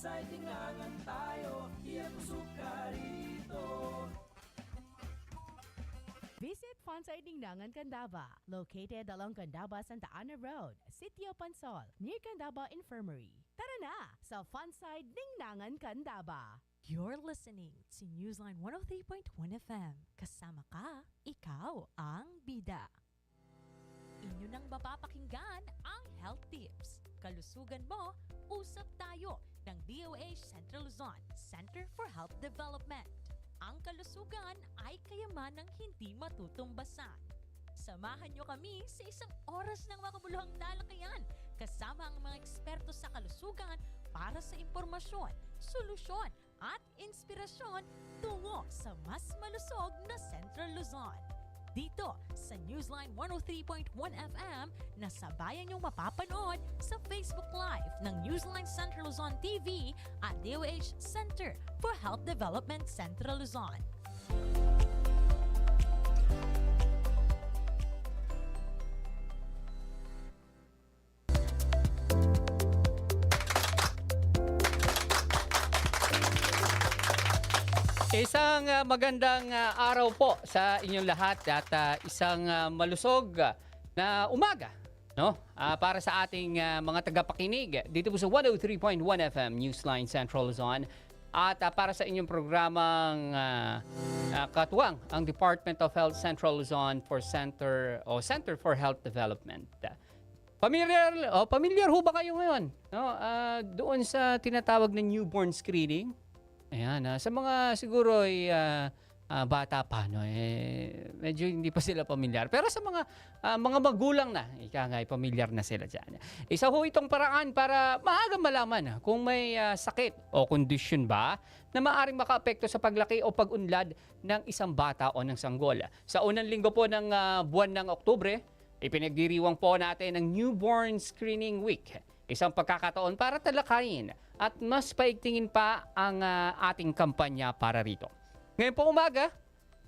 Pansay tingangan tayo, iyan usok ka rito. Visit Fonsay Dingdangan, Candaba, located along Candaba Santa Ana Road, Sitio Pansol, near Candaba Infirmary. Tara na sa Fonsay Dingdangan, Candaba. You're listening to Newsline 103.1 FM. Kasama ka, ikaw ang bida. Inyo nang mapapakinggan ang health tips. Kalusugan mo, usap tayo ng DOH Central Luzon Center for Health Development. Ang kalusugan ay kayamanang hindi matutumbasan. Samahan nyo kami sa isang oras ng makabuluhang talakayan kasama ang mga eksperto sa kalusugan para sa impormasyon, solusyon at inspirasyon tungo sa mas malusog na Central Luzon. Dito sa Newsline 103.1 FM na sabayan niyong mapapanood sa Facebook Live ng Newsline Central Luzon TV at DOH Center for Health Development Central Luzon. Isang ah, magandang ah, araw po sa inyong lahat at ah, isang ah, malusog ah, na umaga no? Ah, para sa ating ah, mga tagapakinig dito po sa 103.1 FM Newsline Central Luzon at ah, para sa inyong programang ah, ah, katuwang ang Department of Health Central Luzon for Center o Center for Health Development. Familiar, oh, familiar ho ba kayo ngayon? No? Ah, doon sa tinatawag na newborn screening. Ayan, ah, sa mga siguro ay ah, ah, bata pa, no, eh, medyo hindi pa sila pamilyar. Pero sa mga ah, mga magulang na, ika nga, pamilyar na sila dyan. Isa ho itong paraan para maaga malaman kung may ah, sakit o kondisyon ba na maaring makaapekto sa paglaki o pag-unlad ng isang bata o ng sanggol. Sa unang linggo po ng ah, buwan ng Oktubre, ipinagdiriwang po natin ang Newborn Screening Week. Isang pagkakataon para talakayin at mas paigtingin pa ang ah, ating kampanya para rito. Ngayon po umaga,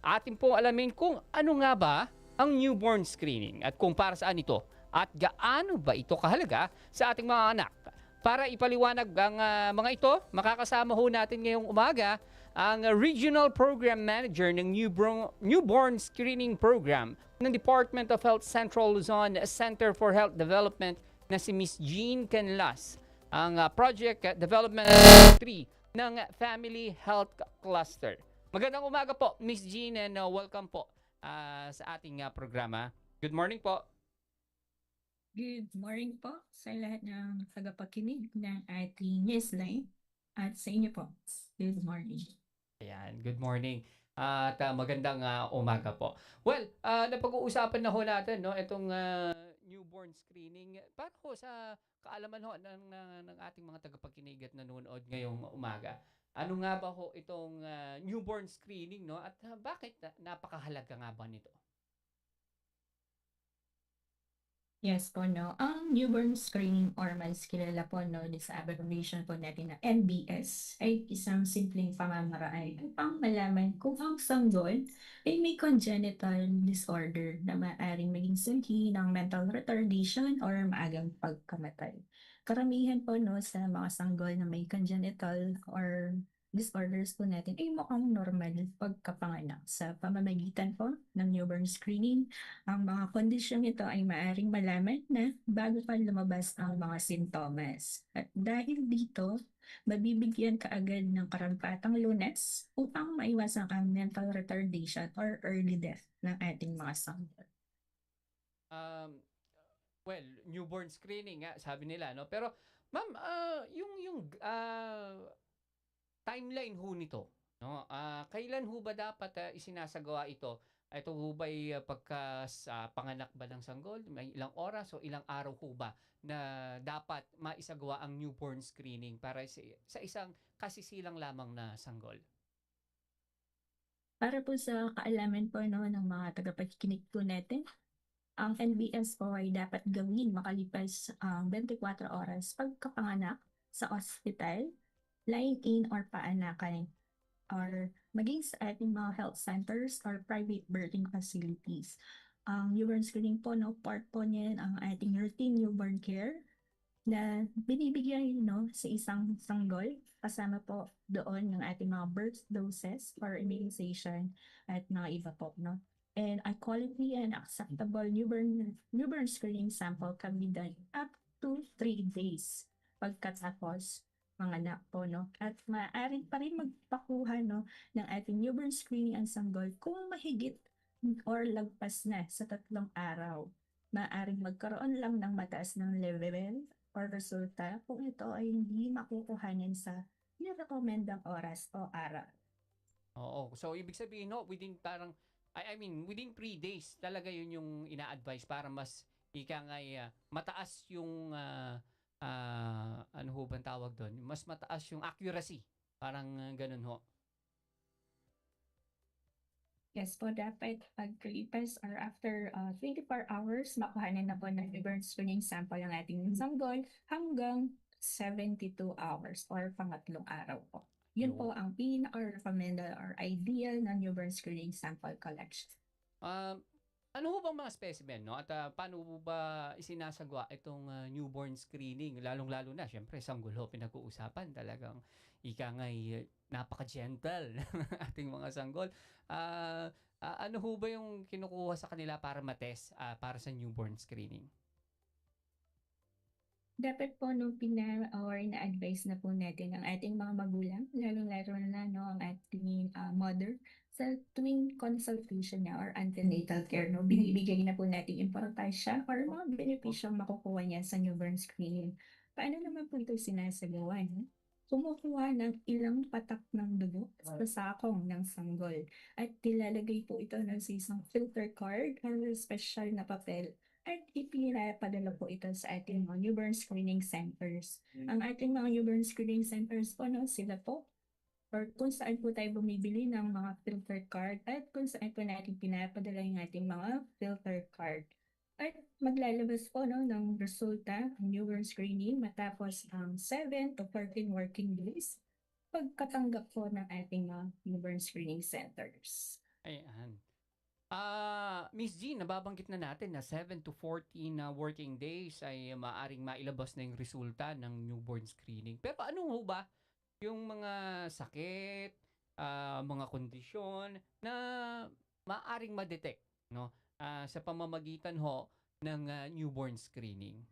atin pong alamin kung ano nga ba ang newborn screening at kung para saan ito at gaano ba ito kahalaga sa ating mga anak. Para ipaliwanag ang ah, mga ito, makakasama ho natin ngayong umaga ang Regional Program Manager ng Newborn, Newborn Screening Program ng Department of Health Central Luzon Center for Health Development na si Miss Jean Canlas, ang ah, Project Development 3 ng Family Health Cluster. Magandang umaga po, Miss Jean, and uh, welcome po ah, sa ating ah, programa. Good morning po. Good morning po sa lahat ng tagapakinig ng ating newsline at sa inyo po. Good morning. Ayan, good morning. At ah, magandang ah, umaga po. Well, ah, napag-uusapan na ho natin no itong ah, newborn screening. Para ho sa kaalaman ho ng, ng, ng ating mga tagapakinig at nanonood ngayong umaga. Ano nga ba ho itong ah, newborn screening no at ah, bakit na- napakahalaga nga ba nito? Yes po, no. Ang newborn screening or mas kilala po, no, sa abbreviation po natin na NBS ay isang simpleng pamamaraan upang malaman kung ang sanggol ay may congenital disorder na maaaring maging sanhi ng mental retardation or maagang pagkamatay. Karamihan po, no, sa mga sanggol na may congenital or disorders po natin ay mukhang normal pagkapanganak sa pamamagitan po ng newborn screening ang mga kondisyon nito ay maaring malaman na bago pa lumabas ang mga sintomas. At dahil dito, mabibigyan ka agad ng karampatang lunes upang maiwasan ang mental retardation or early death ng ating mga sanggol. Um, well, newborn screening nga sabi nila no. Pero ma'am, ah, yung yung ah, timeline ho nito, no? Ah, kailan ho ba dapat ah, isinasagawa ito? Ito ho ba ay ah, pagka sa panganak ba ng sanggol? May ilang oras o ilang araw ho ba na dapat maisagawa ang newborn screening para sa, sa isang kasisilang lamang na sanggol? Para po sa kaalaman po no, ng mga tagapakikinig po natin, ang NBS po ay dapat gawin makalipas ang 24 oras pagkapanganak sa ospital, line-in or paanakan or maging sa ating mga health centers or private birthing facilities. Ang newborn screening po, no, part po niyan ang ating routine newborn care na binibigyan no, sa isang sanggol. Kasama po doon ng ating mga birth doses for immunization at mga iba po. No? And a quality and acceptable newborn, newborn screening sample can be done up to 3 days pagkatapos mga anak po, no? At maaari pa rin magpakuha, no, ng ating newborn screening ang sanggol kung mahigit or lagpas na sa tatlong araw. Maaaring magkaroon lang ng mataas ng level or resulta kung ito ay hindi makukuhanin sa nirekomendang oras o araw. Oo. So, ibig sabihin, no, within parang, I, I mean, within 3 days, talaga yun yung ina-advise para mas, ika nga, ah, mataas yung, ah, ah, ano ho bang tawag doon? Mas mataas yung accuracy. Parang ah, ganun ho. Yes po, dapat pagkalipas or after uh, 24 hours, makuhanan na po ng newborn screening sample ang ating sanggol hanggang 72 hours or pangatlong araw po. Yun po ang pinaka-recommended or ideal na newborn screening sample collection. Um, ano ho bang mga specimen, no? At ah, paano ho ba isinasagwa itong ah, newborn screening? Lalong-lalo na, syempre, sanggol ho pinag-uusapan. Talagang ika nga'y napaka-gentle ng ating mga sanggol. Ah, ah, ano ho ba yung kinukuha sa kanila para matest ah, para sa newborn screening? Dapat po nung pina or na-advise na po natin ang ating mga magulang, lalong-lalo na no, ang ating ah, mother, sa tuwing consultation niya or antenatal care, no, binibigay na po natin importansya or mga benepisyong makukuha niya sa newborn screening. Paano naman po ito sinasagawa? No? Kumukuha ng ilang patak ng dugo sa sakong ng sanggol at nilalagay po ito sa isang filter card or special na papel at ipinapadala po ito sa ating mga newborn screening centers. Ang ating mga newborn screening centers po, no, sila po, or kung saan po tayo bumibili ng mga filter card at kung saan po natin pinapadala yung ating mga filter card. At maglalabas po no, ng resulta ng newborn screening matapos ang 7 to 14 working days pagkatanggap po ng ating mga newborn screening centers. Ayan. Ah, Miss Jean, nababanggit na natin na 7 to 14 na working days ay maaring mailabas na yung resulta ng newborn screening. Pero ano ho ba yung mga sakit, ah, mga kondisyon na maaring ma-detect no? Ah, sa pamamagitan ho ng ah, newborn screening.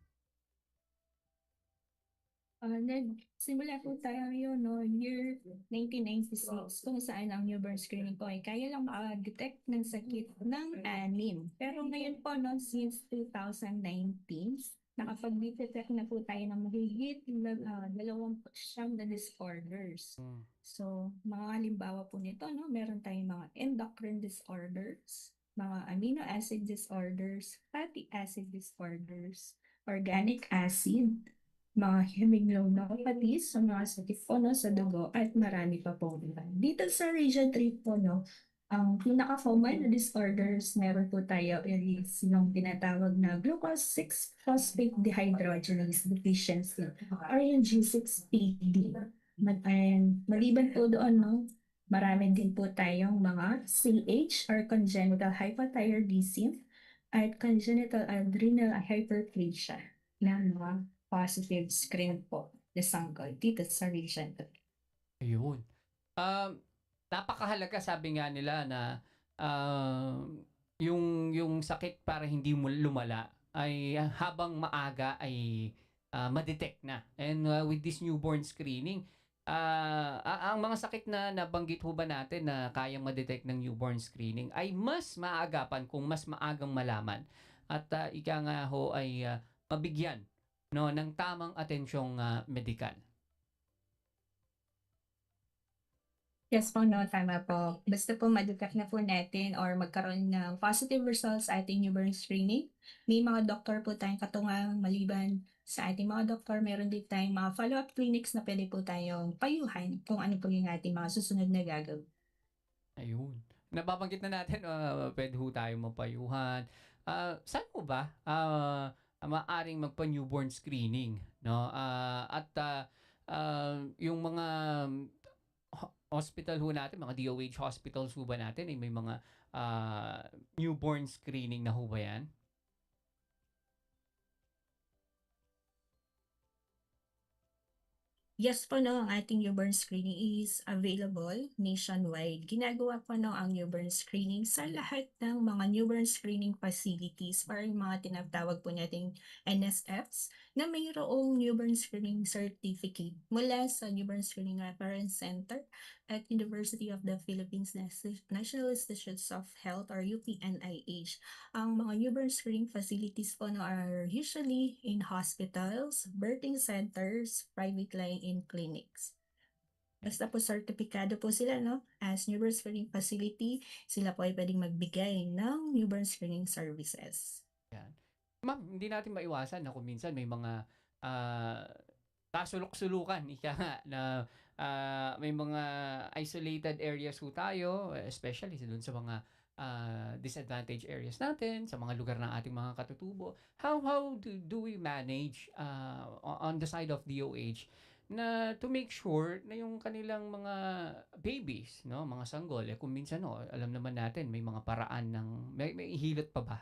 Uh, nagsimula po tayo yun, no, year 1996, kung saan ang newborn screening po ay kaya lang maka-detect ng sakit ng anim. Pero ngayon po, no, since 2019, nakapag-detect na po tayo ng mahigit uh, dalawang siyam na disorders. Hmm. So, mga halimbawa po nito, no, meron tayong mga endocrine disorders, mga amino acid disorders, fatty acid disorders, organic acid, mga hemoglobinopathies, sa mga sakit po no, sa dugo, at marami pa po iba. Dito sa region 3 po, no, ang pinaka-common na disorders, meron po tayo is yung tinatawag na glucose 6-phosphate dehydrogenase deficiency or yung G6PD. Ma- And maliban po doon, no, marami din po tayong mga CH or congenital hypothyroidism at congenital adrenal hyperplasia na mga positive screen po na sanggol dito sa region 3. Ayun. Um, napakahalaga sabi nga nila na um, yung yung sakit para hindi mo lumala ay ah, habang maaga ay ah, ma-detect na. And ah, with this newborn screening, a- ang mga sakit na nabanggit ho ba natin na kayang ma-detect ng newborn screening ay mas maagapan kung mas maagang malaman. At ah, ika nga ho ay ah, mabigyan no ng tamang atensyong ah, medikal. Yes po, no, tama po. Basta po madetect na po natin or magkaroon ng positive results sa ating newborn screening. May mga doktor po tayong katungang maliban sa ating mga doktor, meron din tayong mga follow-up clinics na pwede po tayong payuhan kung ano po yung ating mga susunod na gagawin. Ayun. Nababanggit na natin, uh, pwede ho tayo mapayuhan. Ah, saan po ba ah, maaring magpa-newborn screening? No? Ah, at ah, ah, yung mga ho- hospital ho natin, mga DOH hospitals ho ba natin, eh, may mga ah, newborn screening na ho ba yan? Yes po no, ang ating newborn screening is available nationwide. Ginagawa po no ang newborn screening sa lahat ng mga newborn screening facilities or yung mga tinatawag po nating NSFs na mayroong newborn screening certificate mula sa Newborn Screening Reference Center at University of the Philippines National Institutes of Health or UPNIH. Ang mga newborn screening facilities po no are usually in hospitals, birthing centers, private line-in clinics. Basta po sertipikado po sila no as newborn screening facility, sila po ay pwedeng magbigay ng newborn screening services. Ma'am, hindi natin maiwasan na kung minsan may mga ah, kasulok-sulukan, ika na ah, may mga isolated areas po tayo, especially doon sa mga ah, disadvantaged areas natin, sa mga lugar ng ating mga katutubo. How how do, do we manage ah, on the side of DOH na to make sure na yung kanilang mga babies, no, mga sanggol, eh, kung minsan no, alam naman natin may mga paraan ng may, may hilot pa ba?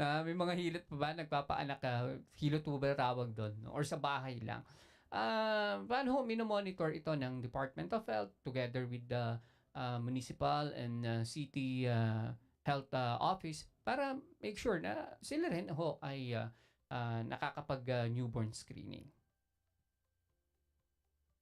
na may mga hilot pa ba nagpapaanak ka? Hilot po ba tawag doon? no? Or sa bahay lang? Ah, paano ho minomonitor ito ng Department of Health together with the ah, municipal and ah, city ah, health ah, office para make sure na sila rin ho ay ah, ah, nakakapag ah, newborn screening.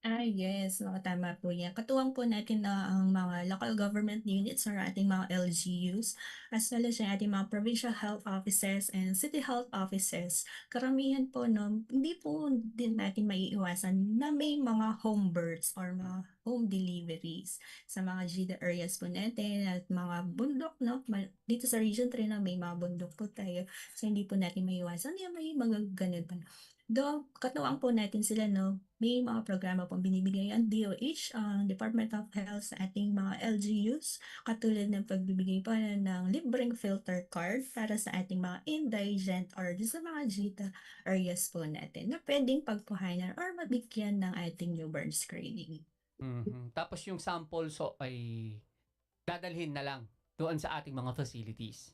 Ah, yes. Oo, tama po yan. Katuwang po natin na ang mga local government units or ating mga LGUs as well as yung ating mga provincial health offices and city health offices. Karamihan po, no, hindi po din natin maiiwasan na may mga home births or mga home deliveries sa mga GIDA areas po natin at mga bundok, no? Dito sa Region 3 na may mga bundok po tayo. So, hindi po natin maiiwasan. Yung may mga ganun pa. Do, katuwang po natin sila, no? May mga programa pong binibigay ang DOH, ang Department of Health sa ating mga LGUs, katulad ng pagbibigay po ng libreng filter card para sa ating mga indigent or sa mga GITA areas po natin na pwedeng pagkuhanan or mabigyan ng ating newborn screening. Mhm. Tapos yung sample so ay dadalhin na lang doon sa ating mga facilities.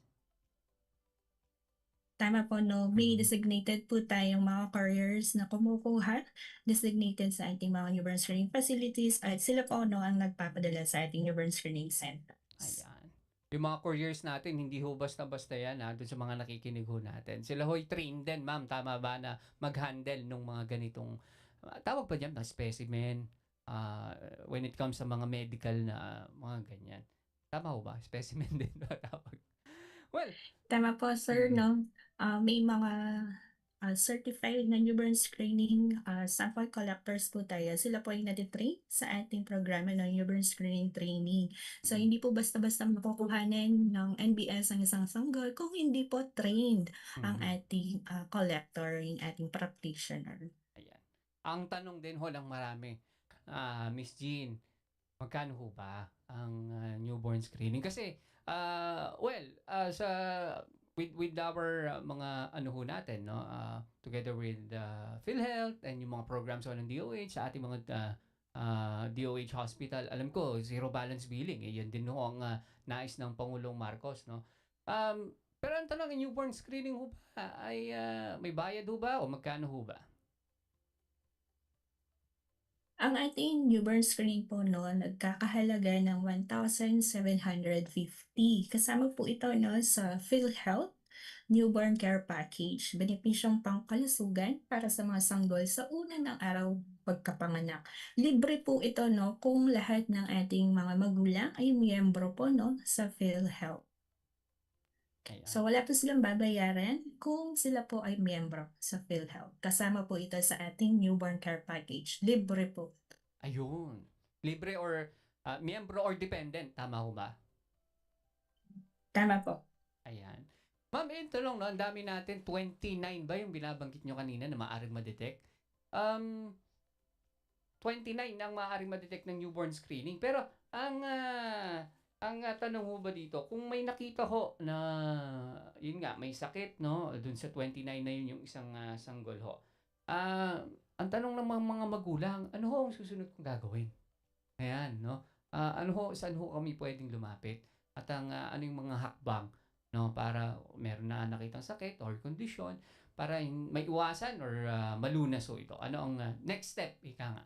Tama po, no? May Mhm. designated po tayong mga couriers na kumukuha, designated sa ating mga newborn screening facilities at sila po, no, ang nagpapadala sa ating newborn screening centers. Ayan. Yung mga couriers natin, hindi ho basta-basta yan ha, doon sa mga nakikinig ho natin. Sila ho'y trained din, ma'am, tama ba na mag-handle nung mga ganitong, ah, tawag pa dyan, na specimen, ah, when it comes sa mga medical na mga ganyan. Tama ho ba? Specimen din ba tawag? Well, Tama po, sir, Mhm. no? Ah, may mga ah, certified na newborn screening ah, sample collectors po tayo. Sila po ay natitrain sa ating programa ng newborn screening training. So, hindi po basta-basta makukuhanin ng NBS ang isang sanggol kung hindi po trained ang mhm. ating ah, collector, yung ating practitioner. Ayan. Ang tanong din ho ng marami, ah, Miss Jean, magkano ho ba ang ah, newborn screening? Kasi, ah, well, ah, sa with with our ah, mga ano ho natin, no, ah, together with uh, PhilHealth and yung mga programs ho ng DOH sa ating mga ah, ah, DOH hospital, alam ko zero balance billing, eh, yan din ho ang ah, nais ng Pangulong Marcos, no. Um, pero ang tanong, newborn screening ho ba ay ah, may bayad ho ba o magkano ho ba? Ang ating newborn screening po no, nagkakahalaga ng 1,750. Kasama po ito no, sa PhilHealth Newborn Care Package. Benepisyong pangkalusugan para sa mga sanggol sa una ng araw pagkapanganak. Libre po ito no, kung lahat ng ating mga magulang ay miyembro po no, sa PhilHealth. Ayan. So wala po silang babayaran kung sila po ay miyembro sa PhilHealth. Kasama po ito sa ating newborn care package. Libre po. Ayun. Libre or ah, miyembro or dependent, tama ho ba? Tama po. Ayan. Ma'am, eh, tanong, no? Ang dami natin, 29 ba yung binabanggit nyo kanina na maaaring madetect? Um, 29 ang maaaring madetect ng newborn screening. Pero, ang ah, ang ah, tanong ho ba dito, kung may nakita ho na, yun nga, may sakit, no? Dun sa 29 na yun yung isang ah, sanggol ho. Ah, ang tanong ng mga, mga magulang, ano ho ang susunod kong gagawin? Ayan, no? Ah, ano ho, saan ho kami pwedeng lumapit? At ang ah, ano yung mga hakbang no para meron na nakitang sakit or kondisyon para may iwasan or ah, malunas ho ito? Ano ang ah, next step? Ika nga.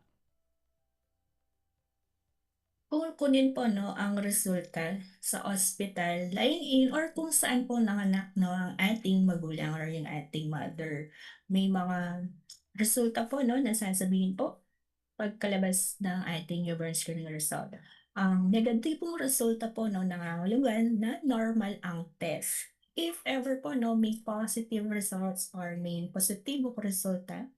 Kung kunin po no ang resulta sa ospital, line-in or kung saan po nanganak no ang ating magulang or yung ating mother. May mga resulta po no na sasabihin po pagkalabas ng ating newborn screening result. Ang negatibong resulta po no nangangulugan na normal ang test. If ever po no may positive results or may positibong resulta,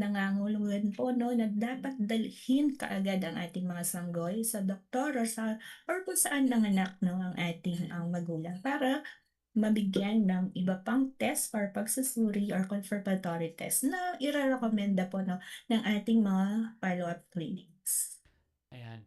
nangangulugan po no na dapat dalhin kaagad ang ating mga sanggol sa doktor or sa or kung saan nanganak no ang ating ang magulang para mabigyan ng iba pang test or pagsusuri or confirmatory test na irarekomenda po no ng ating mga follow-up clinics. Ayan.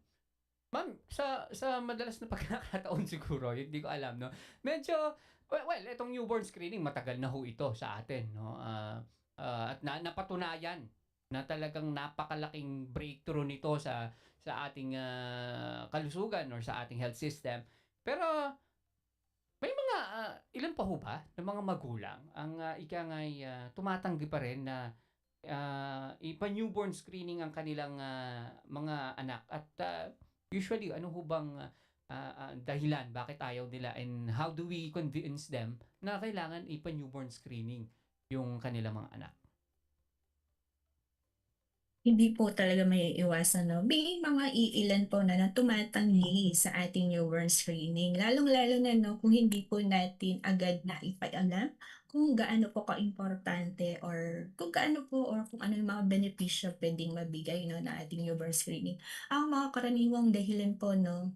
Ma'am, sa sa madalas na pagkakataon siguro, hindi ko alam, no? Medyo, well, well itong newborn screening, matagal na ho ito sa atin, no? Ah, ah, at na, napatunayan na talagang napakalaking breakthrough nito sa sa ating ah, kalusugan or sa ating health system. Pero, may mga, ah, ilan pa ho ba ng mga magulang ang uh, ika nga'y ah, tumatanggi pa rin na ah, ipa-newborn screening ang kanilang ah, mga anak at ah, usually ano ho bang ah, ah, dahilan bakit ayaw nila and how do we convince them na kailangan ipa-newborn screening yung kanilang mga anak? Hindi po talaga may iwasan no. May mga iilan po na, na tumatanggi sa ating newborn screening. Lalong-lalo na no kung hindi po natin agad na ipaalam kung gaano po ka-importante or kung gaano po or kung ano yung mga benepisyo pwedeng mabigay no na ating newborn screening. Ang mga karaniwang dahilan po no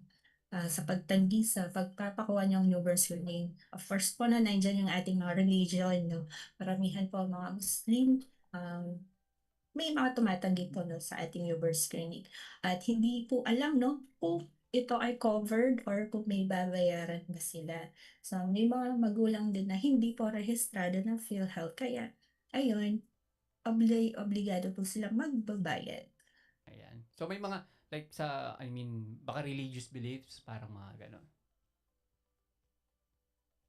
ah, sa pagtanggi sa pagpapakuha ng newborn screening. Of course po na nandiyan yung ating mga religion no. Paramihan po mga Muslim um, may mga tumatanggi po no, sa ating newborn screening. At hindi po alam no kung ito ay covered or kung may babayaran ba sila. So may mga magulang din na hindi po rehistrado ng PhilHealth. Kaya ayun, obli obligado po sila magbabayad. Ayan. So may mga like sa I mean baka religious beliefs parang mga ganon.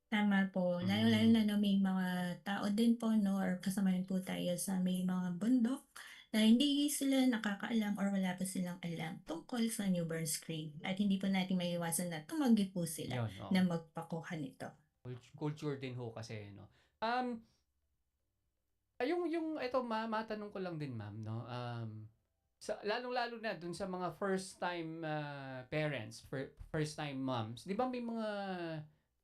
Tama po. Mm. Lalo-lalo na no, may mga tao din po no or kasama rin po tayo sa may mga bundok na hindi sila nakakaalam or wala pa silang alam tungkol sa newborn screen. At hindi po natin maiwasan na tumanggi po sila Yun, oo. na magpakuha nito. Cult- culture din ho kasi no. Um ay, yung yung ito ma matanong ko lang din ma'am no. Um sa lalong-lalo na dun sa mga first time ah, parents, fir- first time moms. 'Di ba may mga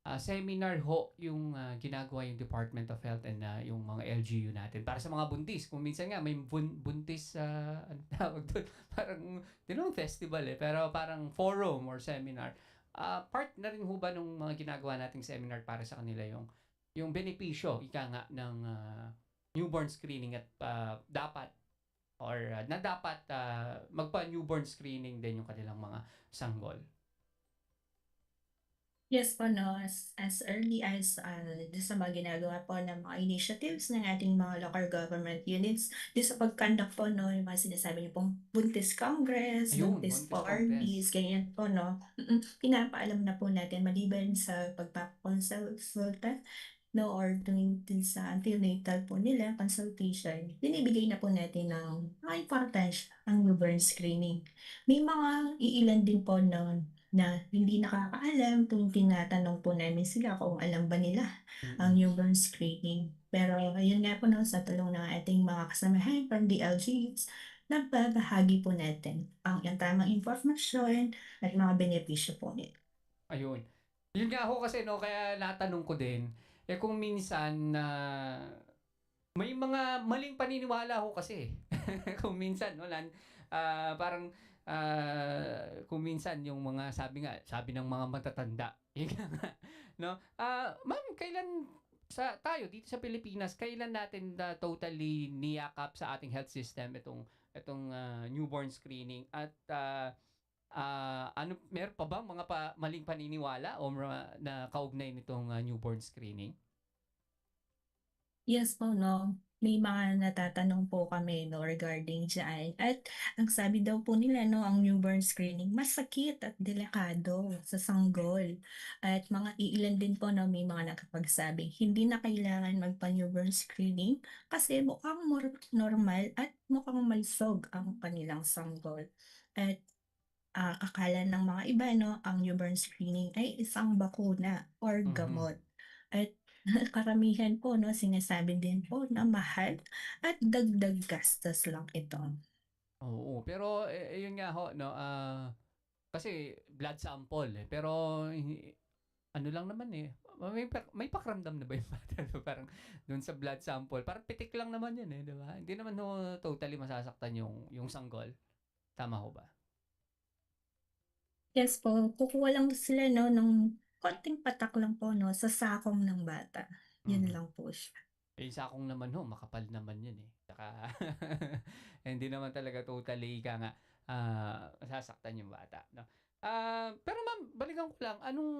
ah, seminar ho yung ah, ginagawa yung Department of Health and ah, yung mga LGU natin para sa mga buntis. Kung minsan nga may bun- buntis sa ano tawag doon, parang tinong festival eh, pero parang forum or seminar. Ah, part na rin ho ba nung mga ginagawa nating seminar para sa kanila yung yung benepisyo ika nga ng ah, newborn screening at ah, dapat or ah, na dapat ah, magpa newborn screening din yung kanilang mga sanggol. Yes po, no, as, as early as uh, sa mga ginagawa po ng mga initiatives ng ating mga local government units, di sa pag-conduct po, no, yung mga sinasabi niyo pong Buntis Congress, Ayun, Buntis Buntis Parties, ganyan po, no. Pinapaalam na po natin, maliban sa pagpapakonsulta, no, or tuwing din sa antenatal po nila, consultation, binibigay na po natin ng mga importansya ang newborn screening. May mga iilan din po no, na hindi nakakaalam tuwing tinatanong po namin sila kung alam ba nila ang newborn screening. Pero ayun nga po no, sa tulong ng ating mga kasamahan from the LGUs, nagbabahagi po natin ang yung tamang informasyon at mga benepisyo po nito. Ayun. Yun nga ho kasi no, kaya natanong ko din, eh kung minsan na may mga maling paniniwala ho kasi. kung minsan, lan, ah, parang ah, kung minsan yung mga sabi nga, sabi ng mga matatanda. No? Ah, ma'am, kailan sa tayo dito sa Pilipinas, kailan natin na totally niyakap sa ating health system itong itong ah, newborn screening at ah, Ah, ano meron pa bang mga pa, maling paniniwala o mga na kaugnay nitong ah, newborn screening? Yes po, no. may mga natatanong po kami no regarding diyan. At ang sabi daw po nila no ang newborn screening masakit at delikado sa sanggol. At mga iilan din po no may mga nakapagsabing hindi na kailangan magpa-newborn screening kasi mukhang normal at mukhang malsog ang kanilang sanggol. At ah, akala ng mga iba no ang newborn screening ay isang bakuna or Mhm. gamot. At karamihan po no sinasabi din po na mahal at dagdag gastos lang ito. Oo, pero eh, eh, yun nga ho, no, ah, kasi blood sample eh. Pero hi- ano lang naman eh, may, pa- may pakiramdam na ba yung bata? no? Parang doon sa blood sample, parang pitik lang naman yun eh, di ba? Hindi naman ho totally masasaktan yung, yung sanggol. Tama ho ba? Yes po, kukuha lang sila no ng konting patak lang po no sa sakong ng bata. Yun Mhm. lang po siya. Eh, sa akong naman ho, makapal naman yun eh. Tsaka, hindi naman talaga totally ika nga, ah, masasaktan yung bata. No? Ah, pero ma'am, balikan ko lang, anong,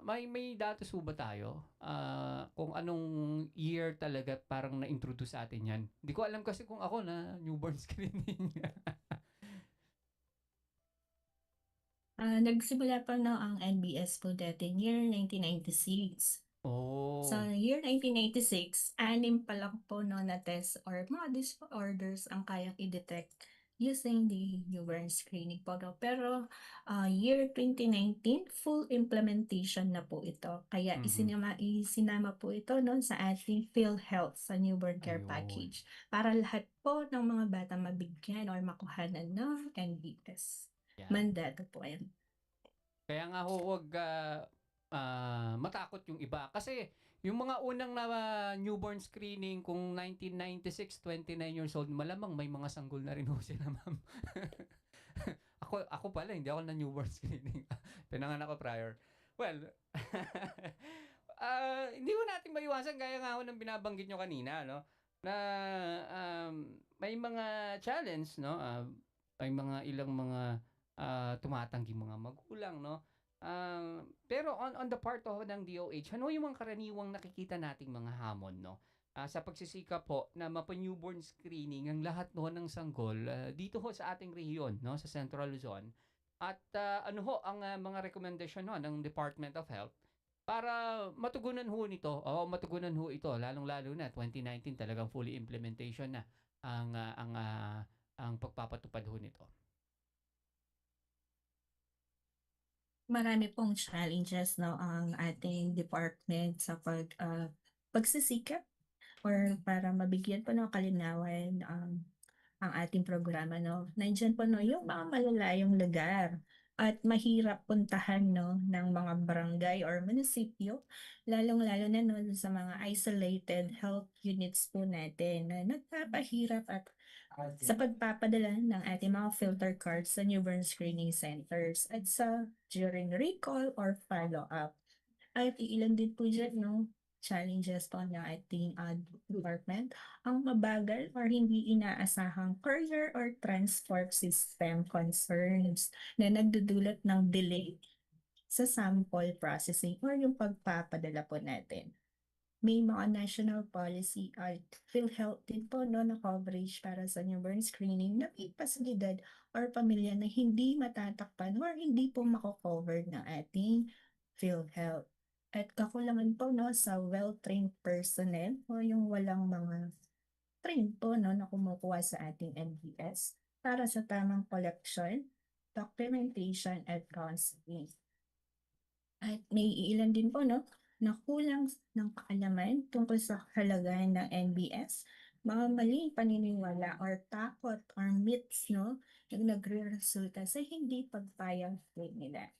may may datos ho ba tayo? Ah, kung anong year talaga parang na-introduce sa atin yan? Hindi ko alam kasi kung ako na newborn screening. Ah, nagsimula pa no ang NBS po dati year 1996. oh. Sa year 1986, anim pa lang po no na test or mga disorders ang kayang i-detect using the newborn screening po. no. Pero ah, year 2019, full implementation na po ito. Kaya Mhm. isinama, isinama po ito no, sa ating PhilHealth sa newborn care Ayun. package para lahat po ng mga bata mabigyan or makuhanan ng NBS. Yan. Mandato po yan. Kaya nga ho, huwag ah, ah, matakot yung iba. Kasi yung mga unang na ah, newborn screening kung 1996, 29 years old, malamang may mga sanggol na rin ho sila, ma'am. ako, ako pala, hindi ako na newborn screening. Pinanganak ako prior. Well, ah, hindi mo natin maiwasan gaya nga ho ng binabanggit nyo kanina, no? Na um, may mga challenge, no? Ah, may mga ilang mga ah, tumatanggi mga magulang, no? Ah, pero on on the part of ng DOH, ano yung mga karaniwang nakikita nating mga hamon, no? Ah, sa pagsisikap po na mapa-newborn screening ang lahat no ng sanggol ah, dito ho sa ating rehiyon, no, sa Central Luzon. At ah, ano ho ang ah, mga recommendation no ng Department of Health para matugunan ho nito, o matugunan ho ito, lalong-lalo na 2019 talagang fully implementation na ang ah, ang ah, ang pagpapatupad ho nito. Marami pong challenges no ang ating department sa pag ah, pagsisikap or para mabigyan po ng kalinawan um, ang ating programa no. Nandiyan po no yung mga malalayong lugar at mahirap puntahan no ng mga barangay or munisipyo lalong-lalo na no sa mga isolated health units po natin na nagpapahirap at sa pagpapadala ng ating mga filter cards sa newborn screening centers at sa during recall or follow-up. At iilan din po dyan, no, challenges po ng ating uh, department, ang mabagal or hindi inaasahang courier or transport system concerns na nagdudulot ng delay sa sample processing or yung pagpapadala po natin may mga national policy at PhilHealth din po no, na coverage para sa newborn screening na may pasilidad or pamilya na hindi matatakpan or hindi po mako-cover ng ating PhilHealth. At kakulangan po no, sa well-trained personnel o yung walang mga trained po no, na kumukuha sa ating NBS para sa tamang collection, documentation, at counseling. At may ilan din po no, na kulang ng kaalaman tungkol sa kalagayan ng NBS, mga maling paniniwala or takot or myths no, yung nagre-resulta sa hindi pagpayag nila.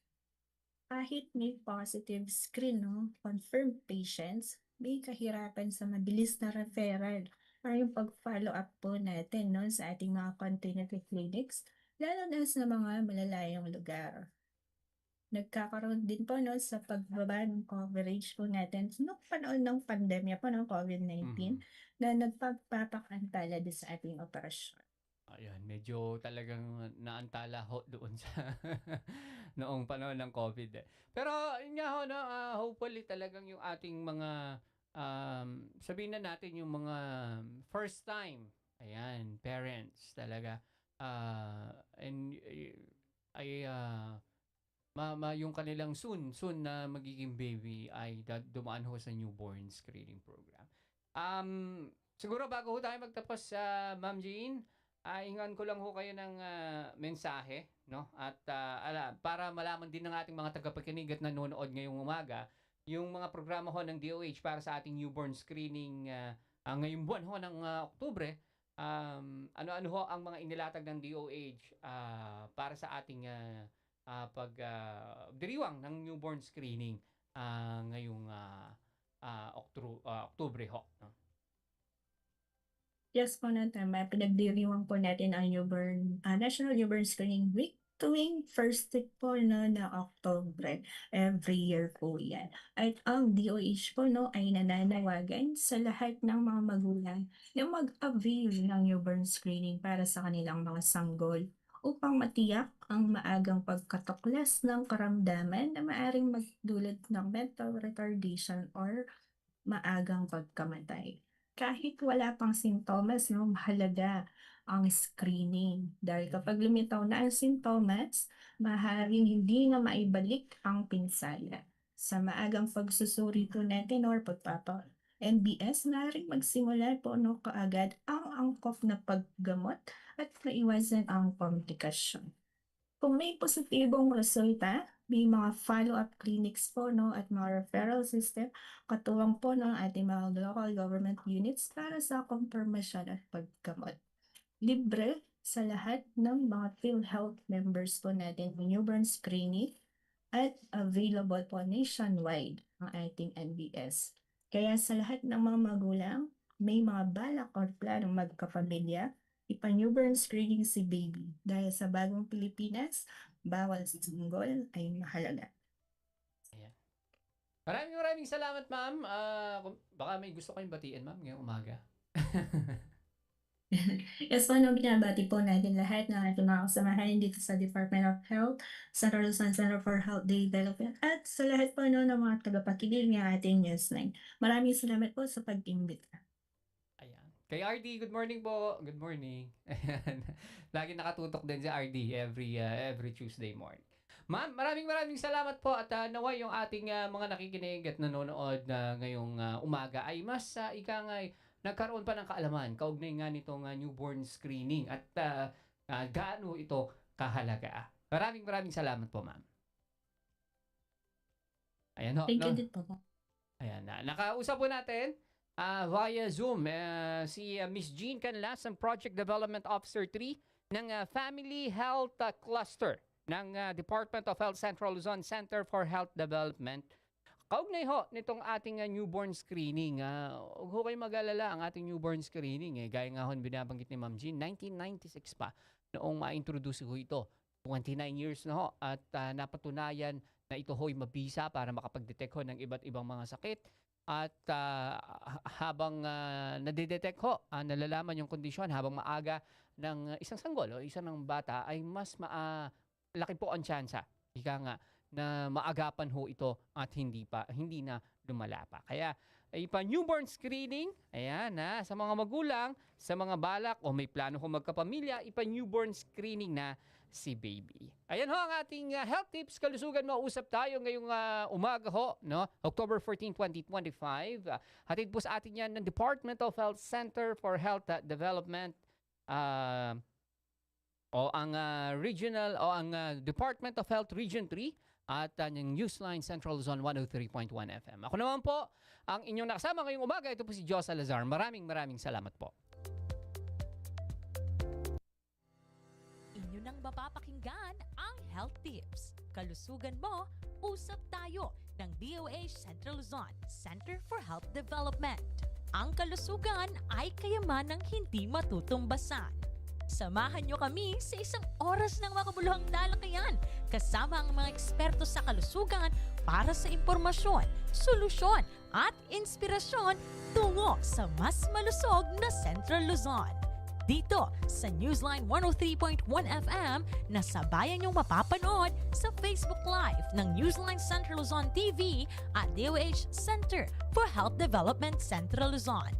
Kahit may positive screen, no, confirmed patients, may kahirapan sa mabilis na referral or yung pag-follow up po natin no, sa ating mga continuity clinics, lalo na sa mga malalayong lugar nagkakaroon din po no sa pagbaba ng coverage po natin noong panahon ng pandemya po ng COVID-19 Mhm. na nagpagpapakantala din sa ating operasyon. Ayan, medyo talagang naantala ho doon sa noong panahon ng COVID. eh. Pero yun nga ho, no, ah, hopefully talagang yung ating mga um, sabihin na natin yung mga first time, ayan, parents talaga, ah, and eh, ay ah, ma, ma- yung kanilang soon, soon na magiging baby ay dumaan ho sa newborn screening program. Um, siguro bago ho tayo magtapos sa Ma'am Jean, ah, ingan ko lang ho kayo ng ah, mensahe, no? At ah, ala, para malaman din ng ating mga tagapakinig at nanonood ngayong umaga, yung mga programa ho ng DOH para sa ating newborn screening ah, ah, ngayong buwan ho ng ah, Oktubre, um, ano-ano ho ang mga inilatag ng DOH ah, para sa ating ah, ah, pag ah, diriwang ng newborn screening ah, ngayong ah, ah, Oktru- ah, Oktubre ho. No? Yes po na tama. Pinagdiriwang po natin ang newborn, ah, National Newborn Screening Week tuwing first week po no, na October. Every year po yan. At ang DOH po no, ay nananawagan sa lahat ng mga magulang na mag-avail ng newborn screening para sa kanilang mga sanggol upang matiyak ang maagang pagkatuklas ng karamdaman na maaring magdulot ng mental retardation or maagang pagkamatay kahit wala pang sintomas, no, mahalaga ang screening. Dahil kapag lumitaw na ang sintomas, maaaring hindi na maibalik ang pinsala. Sa maagang pagsusuri po natin or pagpapa NBS, maaaring magsimula po no, kaagad ang angkop na paggamot at maiwasan ang komplikasyon. Kung may positibong resulta, may mga follow-up clinics po no, at mga referral system katuwang po ng ating mga local government units para sa confirmation at paggamot. Libre sa lahat ng mga PhilHealth members po natin newborn screening at available po nationwide ang ating NBS. Kaya sa lahat ng mga magulang, may mga balak or planong magkapamilya, ipa-newborn screening si baby dahil sa bagong Pilipinas, bawal single ay mahalaga. Maraming maraming salamat, ma'am. Ah, kung- baka may gusto kayong batiin, ma'am, ngayong umaga. Yes po, no, binabati po natin lahat ng ating mga kasamahan dito sa Department of Health, Central Luzon Center for Health Development, at sa lahat po no, ng mga tagapakinig ng ating Newsline. Maraming salamat po sa pag-imbita. Kay RD, good morning po. Good morning. Ayan. Lagi nakatutok din si RD every uh, every Tuesday morning. Ma'am, maraming maraming salamat po at uh, naway yung ating uh, mga nakikinig at nanonood na ngayong uh, umaga ay mas uh, ika nga ay nagkaroon pa ng kaalaman kaugnay nga nitong uh, newborn screening at uh, uh, gaano ito kahalaga. Maraming maraming salamat po, ma'am. Ayan ho. Thank no? you din po. Ayan na. Nakausap po natin ah, via Zoom ah, si ah, Miss Jean Canlas, ang Project Development Officer 3 ng ah, Family Health ah, Cluster ng ah, Department of Health Central Luzon Center for Health Development. Kaugnay ho nitong ating ah, newborn screening. Uh, huwag ho kayo mag-alala ang ating newborn screening. Eh. Gaya nga ho binabanggit ni Ma'am Jean, 1996 pa noong ma-introduce ho ito. 29 years na ho at ah, napatunayan na ito ho'y mabisa para makapag-detect ho ng iba't ibang mga sakit. At ah, habang uh, nadidetect ho, ah, nalalaman yung kondisyon habang maaga ng ah, isang sanggol o isang ng bata ay mas maa, laki po ang tsansa. Ika nga na maagapan ho ito at hindi pa hindi na lumala pa. Kaya ay pa newborn screening, ayan na sa mga magulang, sa mga balak o may plano kung magkapamilya, ipa newborn screening na si baby. Ayan ho ang ating uh, health tips. Kalusugan mausap tayo ngayong uh, umaga ho, no? October 14, 2025. Uh, hatid po sa atin yan ng Department of Health Center for Health uh, Development. Uh, o ang uh, regional o ang uh, Department of Health Region 3 at uh, yung Newsline Central Zone 103.1 FM. Ako naman po ang inyong nakasama ngayong umaga. Ito po si Joe Salazar. Maraming maraming salamat po. Nang mapapakinggan ang Health Tips. Kalusugan mo, usap tayo ng DOH Central Luzon Center for Health Development. Ang kalusugan ay kayamanang hindi matutumbasan. Samahan nyo kami sa isang oras ng makabuluhang talakayan kasama ang mga eksperto sa kalusugan para sa impormasyon, solusyon at inspirasyon tungo sa mas malusog na Central Luzon. Dito sa Newsline 103.1 FM na sabayan niyong mapapanood sa Facebook Live ng Newsline Central Luzon TV at DOH Center for Health Development Central Luzon.